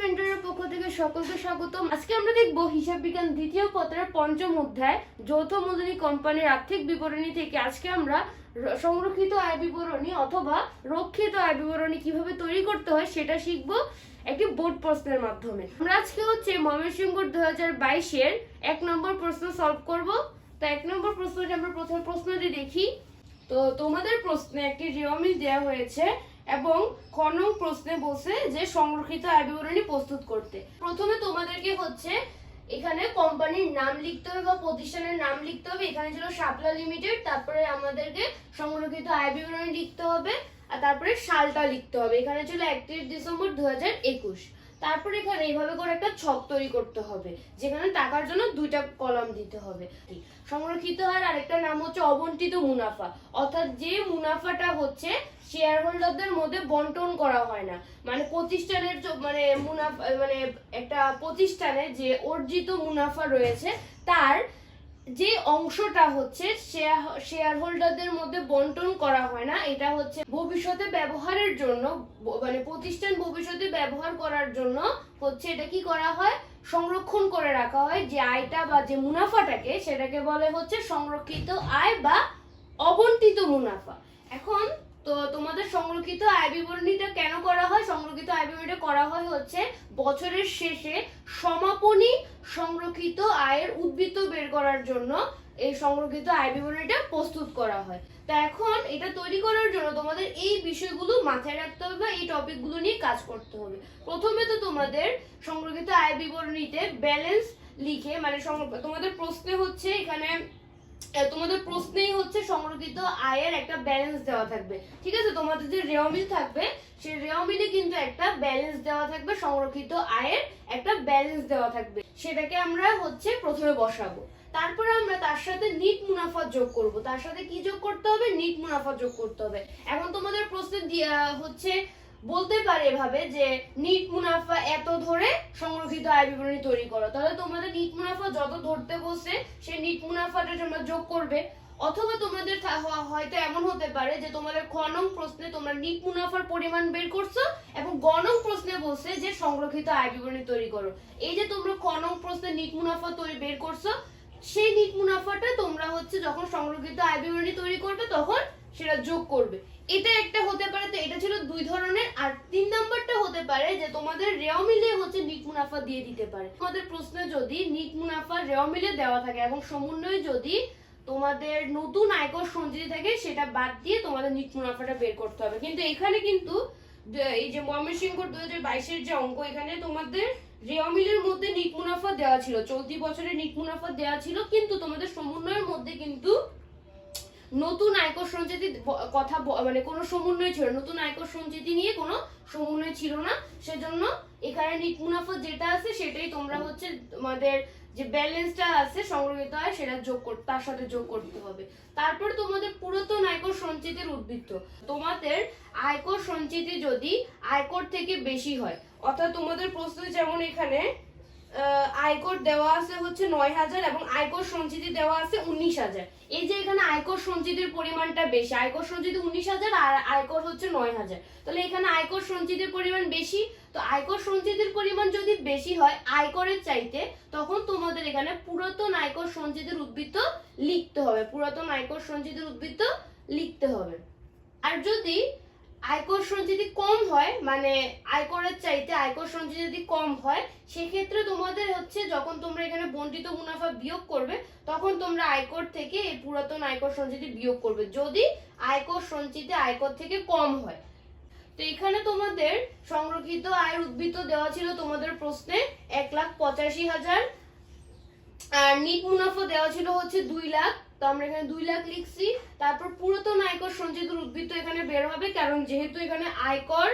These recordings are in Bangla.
মেন্টরের পক্ষ থেকে সকলকে স্বাগতম। আজকে আমরা দেখব হিসাব বিজ্ঞান দ্বিতীয় পত্রের পঞ্চম অধ্যায়, যৌথ মূলধনী কোম্পানির আর্থিক বিবরণী থেকে। আজকে আমরা সংরক্ষিত আয় বিবরণী অথবা রক্ষিত আয় বিবরণী কীভাবে তৈরি করতে হয় সেটা শিখব একটি বোর্ড প্রশ্নের মাধ্যমে। আমরা আজকে হচ্ছে ময়মনসিংহ দু হাজার বাইশের এক নম্বর প্রশ্ন সলভ করব। তো এক নম্বর প্রশ্নটি আমরা প্রথম প্রশ্নটি দেখি। তো তোমাদের প্রশ্নে একটি রিয়মিল দেওয়া হয়েছে। এবং খনন প্রশ্নে বলছে যে সংরক্ষিত আয় বিবরণী প্রস্তুত করতে। প্রথমে তোমাদেরকে হচ্ছে এখানে কোম্পানির নাম লিখতে হবে বা প্রতিষ্ঠানের নাম লিখতে হবে। এখানে ছিল শাপলা লিমিটেড, তারপরে আমাদেরকে সংরক্ষিত আয় বিবরণী লিখতে হবে, আর তারপরে সালটা লিখতে হবে। এখানে ছিল একত্রিশ ডিসেম্বর দু হাজার একুশ। তারপর এখানে এইভাবে করে একটা ছক তৈরি করতে হবে, যেখানে টাকার জন্য দুইটা কলাম দিতে হবে। সংরক্ষিত হার আরেকটা নাম হচ্ছে অবন্টিত মুনাফা। অর্থাৎ যে মুনাফাটা হচ্ছে শেয়ার হোল্ডারদের মধ্যে বন্টন করা হয় না। মানে প্রতিষ্ঠানের মানে মুনাফা মানে একটা প্রতিষ্ঠানে যে অর্জিত মুনাফা রয়েছে, তার যে অংশটা হচ্ছে শেয়ার হোল্ডারদের মধ্যে বন্টন করা হয় না, এটা হচ্ছে ভবিষ্যতে ব্যবহারের জন্য মানে প্রতিষ্ঠান ভবিষ্যতে ব্যবহার করার জন্য হচ্ছে এটা কি করা হয়? সংরক্ষণ করে রাখা হয়, যে আয়টা বা যে মুনাফাটাকে সেটাকে বলে হচ্ছে সংরক্ষিত আয় বা অবন্টিত মুনাফা। এখন তো তোমাদের সংরক্ষিত আয় বিবরণীটা কেন করা হয়? সংরক্ষিত আয় বিবরণীটা করা হয় হচ্ছে বছরের শেষে সমাপনী সংরক্ষিত আয়ের উদ্বৃত্ত বের করার জন্য এই সংরক্ষিত আয় বিবরণীটা প্রস্তুত করা হয়। তা এখন এটা তৈরি করার জন্য তোমাদের এই বিষয়গুলো মাথায় রাখতে হবে বা এই টপিকগুলো নিয়ে কাজ করতে হবে। প্রথমে তো তোমাদের সংরক্ষিত আয় বিবরণীতে ব্যালেন্স লিখে মানে তোমাদের প্রশ্নে হচ্ছে এখানে তোমাদের প্রশ্নেই হচ্ছে সংরক্ষিত আয়ের একটা ব্যালেন্স দেওয়া থাকবে। ঠিক আছে? তোমাদের যে রেওমিল থাকবে, সেই রেওমিলে কিন্তু একটা ব্যালেন্স দেওয়া থাকবে, সংরক্ষিত আয়ের একটা ব্যালেন্স দেওয়া থাকবে। সেটাকে আমরা হচ্ছে প্রথমে বসাবো। তারপরে আমরা তার সাথে নিট মুনাফা যোগ করব। তার সাথে কি যোগ করতে হবে? নিট মুনাফা যোগ করতে হবে। এখন তোমাদের প্রশ্নে হচ্ছে বলতে পারে এভাবে যে, নিট মুনাফা এত ধরে সংরক্ষিত আয় বিবরণী তৈরি করো। তাহলে তোমাদের নিট মুনাফা যত ধরতে বসে সেই নিট মুনাফাটা তোমরা যোগ করবে। অথবা তোমাদের হয়তো এমন হতে পারে যে, তোমাদের খ নং প্রশ্নে তোমরা নিট মুনাফার পরিমাণ বের করছ এবং গ প্রশ্নে বলছে যে, সংরক্ষিত আয় বিবরণী তৈরি করো। এই যে তোমরা খ নং প্রশ্নে নিট মুনাফা তৈরি বের করছ, সেই নিট মুনাফাটা তোমরা হচ্ছে যখন সংরক্ষিত আয় বিবরণী তৈরি করবে, তখন সেটা যোগ করবে। এটা একটা হতে পারে, তো এটা ছিল দুই ধরনের, আর তিন নাম্বারটা হতে পারে যে তোমাদের রেও মিলে হচ্ছে নিট মুনাফা দিয়ে দিতে পারে। তোমাদের প্রশ্নে যদি নিট মুনাফা রেও মিলে দেওয়া থাকে এবং সমন্বয়ে যদি তোমাদের নতুন আয়কর সঞ্চিতি থাকে, সেটা বাদ দিয়ে তোমাদের নিট মুনাফাটা বের করতে হবে। কিন্তু এখানে কিন্তু এই যে ময়মনসিংহ দু হাজার বাইশের যে অঙ্ক, এখানে তোমাদের রেওমিলের মধ্যে নিট মুনাফা দেওয়া ছিল। চলতি বছরে নিট মুনাফা দেওয়া ছিল, কিন্তু তোমাদের সমন্বয়ের মধ্যে কিন্তু নতুন আয়কর সঞ্চিতি কথা মানে কোনো সমন্বয় ছিল। নতুন আয়কর সঞ্চিতি নিয়ে কোনো সমন্বয় ছিল না। সেজন্য এখানে নিট মুনাফা যেটা আছে সেটাই তোমরা হচ্ছে তোমাদের যে ব্যালেন্সটা আছে সংগ্রহিত হয় সেটা যোগ কর, তার সাথে যোগ করতে হবে। তারপর তোমাদের পুরাতন আয়কর সঞ্চিতির উদ্বৃত্ত। তোমাদের আয়কর সঞ্চিতি যদি আয়কর থেকে বেশি হয়, অর্থাৎ তোমাদের প্রশ্ন যেমন এখানে আয়কর দেওয়া আছে হচ্ছে নয় হাজার এবং আয়কর সঞ্চিতি দেওয়া আছে উনিশ হাজার। এই যে এখানে আয়কর সঞ্চিতির পরিমাণটা বেশি, আয়কর সঞ্চিতি উনিশ হাজার আর আয়কর হচ্ছে নয় হাজার। তাহলে এখানে আয়কর সঞ্চিতির পরিমাণ বেশি, তো আয়কর সঞ্চিতির পরিমাণ যদি বেশি হয় আয়করের চাইতে, তখন তোমাদের এখানে পুরাতন আয়কর সঞ্চিতির উদ্বৃত্ত লিখতে হবে, পুরাতন আয়কর সঞ্চিতির উদ্বৃত্ত লিখতে হবে। আর যদি আয়কর সঞ্চিতি কম হয় মানে আয়করের চাইতে আয়কর সঞ্চিতি যদি কম হয়, সেক্ষেত্রে তোমাদের হচ্ছে যখন তোমরা এখানে বন্টিত মুনাফা বিয়োগ করবে, তখন তোমরা আয়কর থেকে এই পুরাতন আয়কর সঞ্চিতি বিয়োগ করবে, যদি আয়কর সঞ্চিতি আয়কর থেকে কম হয়। তো এখানে তোমাদের সংরক্ষিত আয়ের উদ্বৃত্ত দেওয়া ছিল তোমাদের প্রশ্নে এক লাখ পঁচাশি হাজার, আর নিট মুনাফা দেওয়া ছিল হচ্ছে দুই লাখ তো আমরা এখানে দুই লাখ লিখছি। তারপর পুরাতন আয়কর সঞ্চিতির উদ্বৃত্ত এখানে বের হবে, কারণ যেহেতু এখানে আয়কর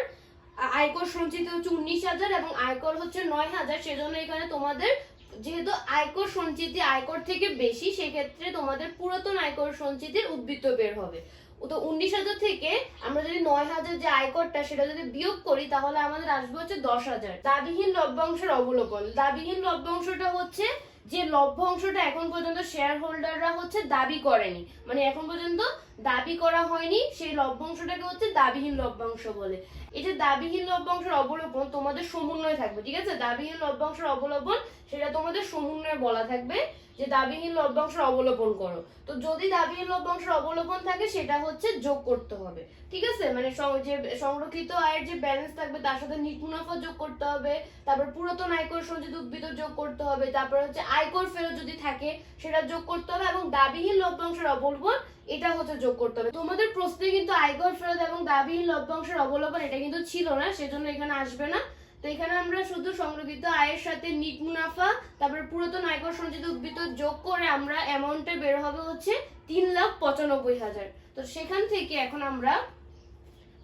আয়কর সঞ্চিত হচ্ছে উনিশ হাজার এবং আয়কর হচ্ছে নয় হাজার, সেজন্য এখানে তোমাদের যেহেতু আয়কর সঞ্চিতি আয়কর থেকে বেশি, সেক্ষেত্রে তোমাদের পুরাতন আয়কর সঞ্চিতির উদ্বৃত্ত বের হবে। তো উনিশ হাজার থেকে আমরা যদি নয় হাজার যে আয়করটা, সেটা যদি বিয়োগ করি, তাহলে আমাদের আসবে হচ্ছে দশ হাজার। দাবিহীন লভ্যাংশের অবলোকন। দাবিহীন লভ্যাংশটা হচ্ছে যে লভ্যাংশটা এখন পর্যন্ত শেয়ার হোল্ডাররা হচ্ছে দাবি করেনি। মানে এখন পর্যন্ত দাবি করা হয়নি, সেই লভ্যাংশটাকে হচ্ছে দাবিহীন লভ্যাংশ বলে। এই যে দাবিহীন লভ্যাংশের অবলম্বন তোমাদের সমন্বয় থাকবে, ঠিক আছে? দাবিহীন লভ্যাংশের অবলম্বন সেটা তোমাদের সমন্বয়ে বলা থাকবে। যে দাবিহীন লভ্যাংশের অবলম্বন করো। তো যদি দাবিহীন লভ্যাংশের অবলম্বন থাকে, সেটা হচ্ছে যোগ করতে হবে। ঠিক আছে? মানে যে সংরক্ষিত আয়ের যে ব্যালেন্স থাকবে, তার সাথে নিট মুনাফা যোগ করতে হবে, তারপর পুরাতন আয়কর সঞ্চিত উদ্ভিদ যোগ করতে হবে, তারপর হচ্ছে আয়কর ফেরত যদি থাকে, সেটা যোগ করতে হবে এবং দাবিহীন লভ্যাংশের অবলম্বন এটা হচ্ছে যোগ করতে হবে। তোমাদের প্রশ্নে কিন্তু আয়কর ফেরত এবং দাবিহীন লভ্যাংশের অবলম্বন এটা কিন্তু ছিল না, সেজন্য এখানে আসবে না। তো এখানে আমরা শুধু সংরক্ষিত আয়ের সাথে নিট মুনাফা, তারপরে পুরাতন আয়কর সঞ্চিত উদ্ভিদ যোগ করে আমরা অ্যামাউন্টে বের হবে হচ্ছে তিন লাখ পঁচানব্বই হাজার। তো সেখান থেকে এখন আমরা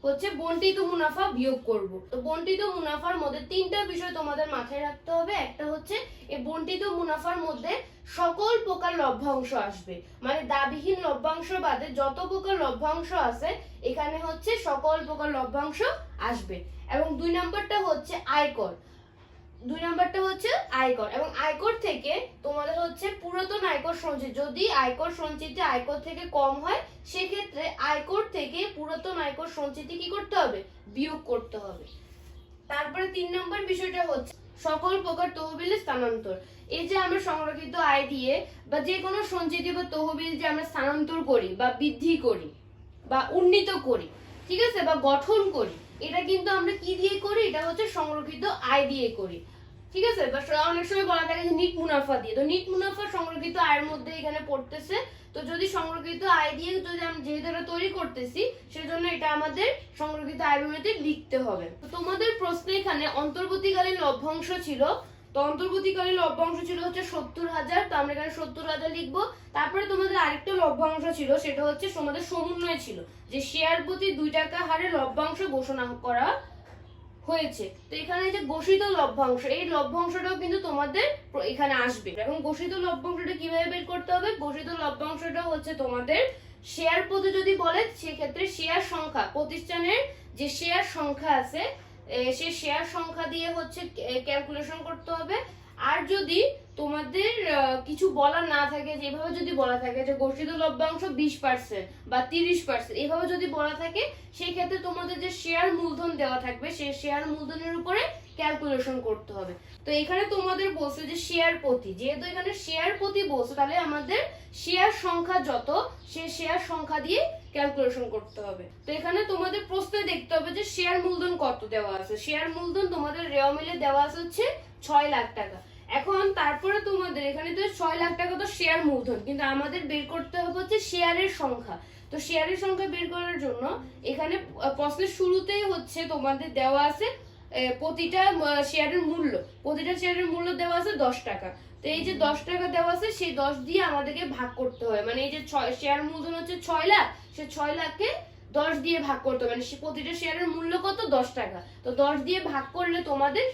হচ্ছে বন্টিত মুনাফা বিয়োগ করব। তো বন্টিত মুনাফার মধ্যে তিনটা বিষয় তোমাদের মাথায় রাখতে হবে। একটা হচ্ছে, এই বন্টিত মুনাফার মধ্যে সকল প্রকার লভ্যাংশ আসবে। মানে দাবিহীন লভ্যাংশ বাদে যত প্রকার লভ্যাংশ আছে, এখানে হচ্ছে সকল প্রকার লভ্যাংশ আসবে। এবং দুই নাম্বারটা হচ্ছে আয়কর। দুই নাম্বারটা হচ্ছে আয়কর এবং আয়কর থেকে তোমাদের হচ্ছে পুরাতন আয়কর সঞ্চিত। যদি আয়কর সঞ্চিতি আয়কর থেকে কম হয়, সেক্ষেত্রে আয়কর থেকে পুরাতন আয়কর সঞ্চিতি কি করতে হবে? বিয়োগ করতে হবে। তারপরে তিন নম্বর বিষয়টা হচ্ছে সকল প্রকার তহবিলের স্থানান্তর। এই যে আমরা সংরক্ষিত আয় দিয়ে বা যে কোনো সঞ্চিতি বা তহবিল যে আমরা স্থানান্তর করি বা বৃদ্ধি করি বা উন্নীত করি, ঠিক আছে? বা গঠন করি, এটা কিন্তু আমরা কি দিয়ে করি? এটা হচ্ছে সংরক্ষিত আয় দিয়ে করি। ঠিক আছে? বা অনেক সময় বলা থাকে যে নিট মুনাফা দিয়ে। তো নিট মুনাফা সংরক্ষিত আয়ের মধ্যে এখানে পড়তেছে। তো যদি সংরক্ষিত আয় দিয়ে যদি আমরা যেহেতু এটা তৈরি করতেছি, সেজন্য এটা আমাদের সংরক্ষিত আয় বিবরণীতে লিখতে হবে। তো তোমাদের প্রশ্নে এখানে অন্তর্বর্তীকালীন লভ্যাংশ ছিল। তো অন্তর্বর্তীকালীন লভ্যাংশ ছিল হচ্ছে সত্তর হাজার। তো আমরা এখানে সত্তর হাজার লিখব। তারপরে তোমাদের আরেকটা লভ্যাংশ ছিল, সেটা হচ্ছে তোমাদের সমন্বয় ছিল। যে শেয়ার প্রতি দুই টাকা হারে লভ্যাংশ ঘোষণা করা হয়েছে। তো এখানে যে ঘোষিত লভ্যাংশ, এই লভ্যাংশটাও কিন্তু তোমাদের এখানে আসবে। এখন ঘোষিত লভ্যাংশটা কীভাবে বের করতে হবে? ঘোষিত লভ্যাংশটা হচ্ছে তোমাদের শেয়ার প্রতি যদি বলে, সেক্ষেত্রে শেয়ার সংখ্যা, প্রতিষ্ঠানের যে শেয়ার সংখ্যা আছে সে শেয়ার সংখ্যা দিয়ে হচ্ছে ক্যালকুলেশন করতে হবে। আর যদি তোমাদের কিছু বলা না থাকে যে এভাবে যদি বলা থাকে, যে ঘোষিত লভ্যাংশ বিশ পার্সেন্ট বা তিরিশ পার্সেন্ট এভাবে যদি বলা থাকে সেই ক্ষেত্রে তোমাদের যে শেয়ার মূলধন দেওয়া থাকবে সেই শেয়ার মূলধনের উপরে ক্যালকুলেশন করতে হবে। তো এখানে তোমাদের বলছে যে শেয়ার প্রতি, যেহেতু এখানে শেয়ার প্রতি বলছে, তাহলে আমাদের শেয়ার সংখ্যা যত, সে শেয়ার সংখ্যা দিয়ে ক্যালকুলেশন করতে হবে। তো এখানে তোমাদের প্রশ্নে দেখতে হবে যে শেয়ার মূলধন কত দেওয়া আছে। শেয়ার মূলধন তোমাদের রেওয়া মিলে দেওয়া আছে হচ্ছে ছয় লাখ টাকা। এখন তারপরে তোমাদের, এখানে তো ছয় লাখ টাকা তো শেয়ার মূলধন, কিন্তু আমাদের বের করতে হবে হচ্ছে শেয়ারের সংখ্যা। তো শেয়ারের সংখ্যা বের করার জন্য এখানে প্রশ্নের শুরুতেই হচ্ছে তোমাদের দেওয়া আছে প্রতিটা শেয়ারের মূল্য। প্রতিটা শেয়ারের মূল্য দেওয়া আছে দশ টাকা। তো এই যে দশ টাকা দেওয়া আছে, সেই দশ দিয়ে আমাদেরকে ভাগ করতে হয়। মানে এই যে শেয়ার মূলধন হচ্ছে ছয় লাখ, সে ছয় লাখকে দশ দিয়ে ভাগ করতে হবে মানে প্রতিটা শেয়ারের মূল্য কত? দশ টাকা। তো দশ দিয়ে ভাগ করলে তোমাদের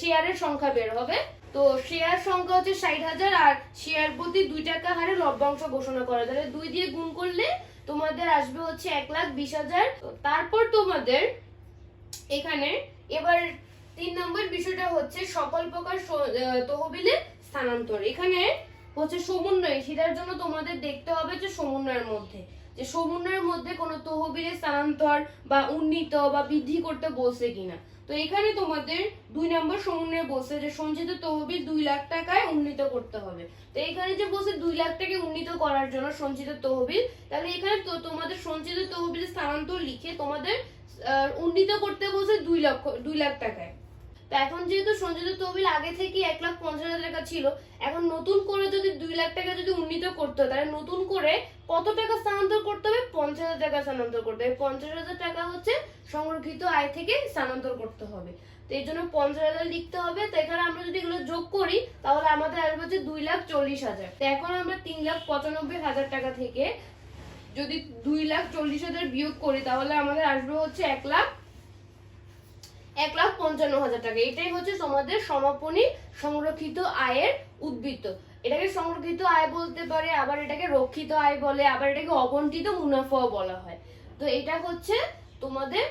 শেয়ারের সংখ্যা বের হবে তো শেয়ার সংখ্যা হচ্ছে ষাট হাজার আর শেয়ার প্রতি দুই টাকা হারে লভ্যাংশ ঘোষণা করা তাহলে দুই দিয়ে গুণ করলে তোমাদের আসবে হচ্ছে এক লাখ বিশ হাজার। তারপর তোমাদের এখানে এবার তিন নম্বর বিষয়টা হচ্ছে সকল প্রকার তহবিলে স্থানান্তর। এখানে হচ্ছে সমন্বয়, সেটার জন্য তোমাদের দেখতে হবে যে সমন্বয়ের মধ্যে। যে সমন্বয়ের মধ্যে কোনো তহবিলে স্থানান্তর বা উন্নীত বা বৃদ্ধি করতে বলছে কিনা। তো এখানে তোমাদের দুই নম্বর সমন্বয় বলছে যে সঞ্চিত তহবিল দুই লাখ টাকায় উন্নীত করতে হবে। তো এখানে যে বলছে দুই লাখ টাকা উন্নীত করার জন্য সঞ্চিত তহবিল, তাহলে এখানে তো তোমাদের সঞ্চিত তহবিল স্থানান্তর লিখে তোমাদের উন্নীত করতে বলছে দুই লক্ষ, দুই লাখ টাকায়। তো এখন যেহেতু সঞ্চিত তহবিল আগে থেকে এক লাখ পঞ্চাশ হাজার টাকা ছিল, এখন নতুন করে যদি দুই লাখ টাকা যদি উন্নীত করতে হয়, তাহলে নতুন করে কত টাকা স্থানান্তর পঞ্চাশ হাজার টাকা স্থানান্তর করতে হবে। পঞ্চাশ হাজার টাকা হচ্ছে সংরক্ষিত আয় থেকে স্থানান্তর করতে হবে। তো এই জন্য পঞ্চাশ হাজার লিখতে হবে। তো এখানে আমরা যদি এগুলো যোগ করি, তাহলে আমাদের আসবে হচ্ছে দুই লাখ চল্লিশ হাজার। তো এখন আমরা তিন লাখ পঁচানব্বই হাজার টাকা থেকে যদি দুই লাখ চল্লিশ হাজার বিয়োগ করি, তাহলে আমাদের আসবে হচ্ছে এক লাখ এক লাখ পঞ্চান্ন হাজার টাকা। এটাই হচ্ছে তোমাদের সমাপনী সংরক্ষিত আয়ের উদ্বৃত্ত। এটাকে সংরক্ষিত আয় বলতে পারে, আবার এটাকে রক্ষিত আয় বলে, আবার এটাকে অবন্টিত মুনাফাও বলা হয়। তো এটা হচ্ছে তোমাদের,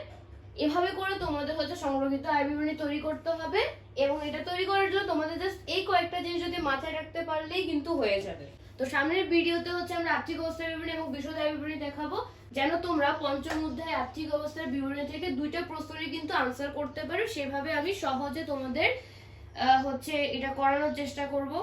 এভাবে করে তোমাদের হচ্ছে সংরক্ষিত আয় বিবরণী তৈরি করতে হবে, এবং এটা তৈরি করার জন্য তোমাদের জাস্ট এই কয়েকটা জিনিস যদি মাথায় রাখতে পারলেই কিন্তু হয়ে যাবে। তো সামনের ভিডিওতে হচ্ছে আমরা আর্থিক অবস্থা বিবরণী এবং বিশদ আয় বিবরণী দেখাবো, যেন তোমরা পঞ্চম অধ্যায় আর্থিক অবস্থার বিবরণী থেকে দুইটা প্রশ্নের কিন্তু আনসার করতে পারো, সেভাবে আমি সহজে তোমাদের হচ্ছে এটা করানোর চেষ্টা করব।